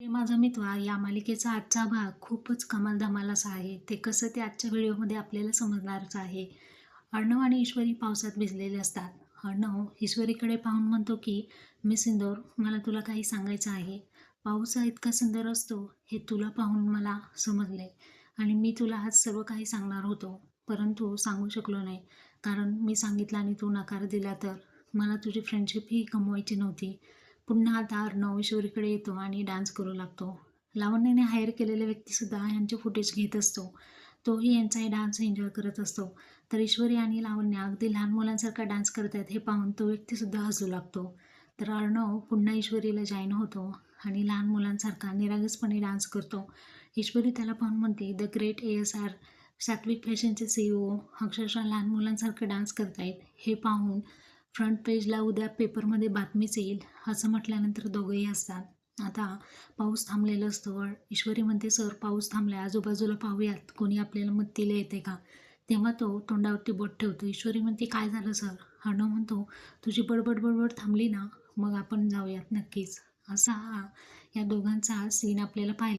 हे माझा मित्र या मालिकेचा आजचा भाग खूपच कमाल धमालाचा आहे. ते कसं ते आजच्या व्हिडिओमध्ये आपल्याला समजणारच आहे. अर्णव आणि ईश्वरी पावसात भिजलेले असतात. अर्णव ईश्वरीकडे पाहून म्हणतो की मी सिंदोर मला तुला काही सांगायचं आहे. पाऊस हा इतका सुंदर असतो हे तुला पाहून मला समजले आणि मी तुला आज सर्व काही सांगणार होतो. परंतु सांगू शकलो नाही. कारण मी सांगितलं आणि तू नकार दिला तर मला तुझी फ्रेंडशिप ही गमवायची नव्हती. पुन्हा आता अर्णव ईश्वरीकडे येतो आणि डान्स करू लागतो. लावण्याने हायर केलेल्या व्यक्तीसुद्धा यांचे फुटेज घेत असतो. तोही यांचाही डान्स एन्जॉय करत असतो. तर ईश्वरी आणि लावण्या अगदी लहान मुलांसारखा डान्स करत आहेत हे पाहून तो व्यक्तीसुद्धा हसू लागतो. तर अर्णव पुन्हा ईश्वरीला जॉईन होतो आणि लहान मुलांसारखा निरागसपणे डान्स करतो. ईश्वरी त्याला पाहून म्हणते the great A S R Satvik फॅशनचे सी ओ अक्षरशः लहान मुलांसारखं डान्स करतायत. हे पाहून फ्रंट पेजला उद्या पेपरमध्ये बातमीच येईल असं म्हटल्यानंतर दोघंही असतात आता पाऊस थांबलेला असतो ईश्वरी म्हणते सर पाऊस थांबला आजूबाजूला पाहूयात. कोणी आपल्याला मदतीला येते का? तेव्हा तो तोंडावरती बोट ठेवतो. ईश्वरी म्हणते काय झालं सर? हनो म्हणतो तुझी बडबड बडबड थांबली ना? मग आपण जाऊयात नक्कीच. असा हा या दोघांचा सीन आपल्याला पाहायला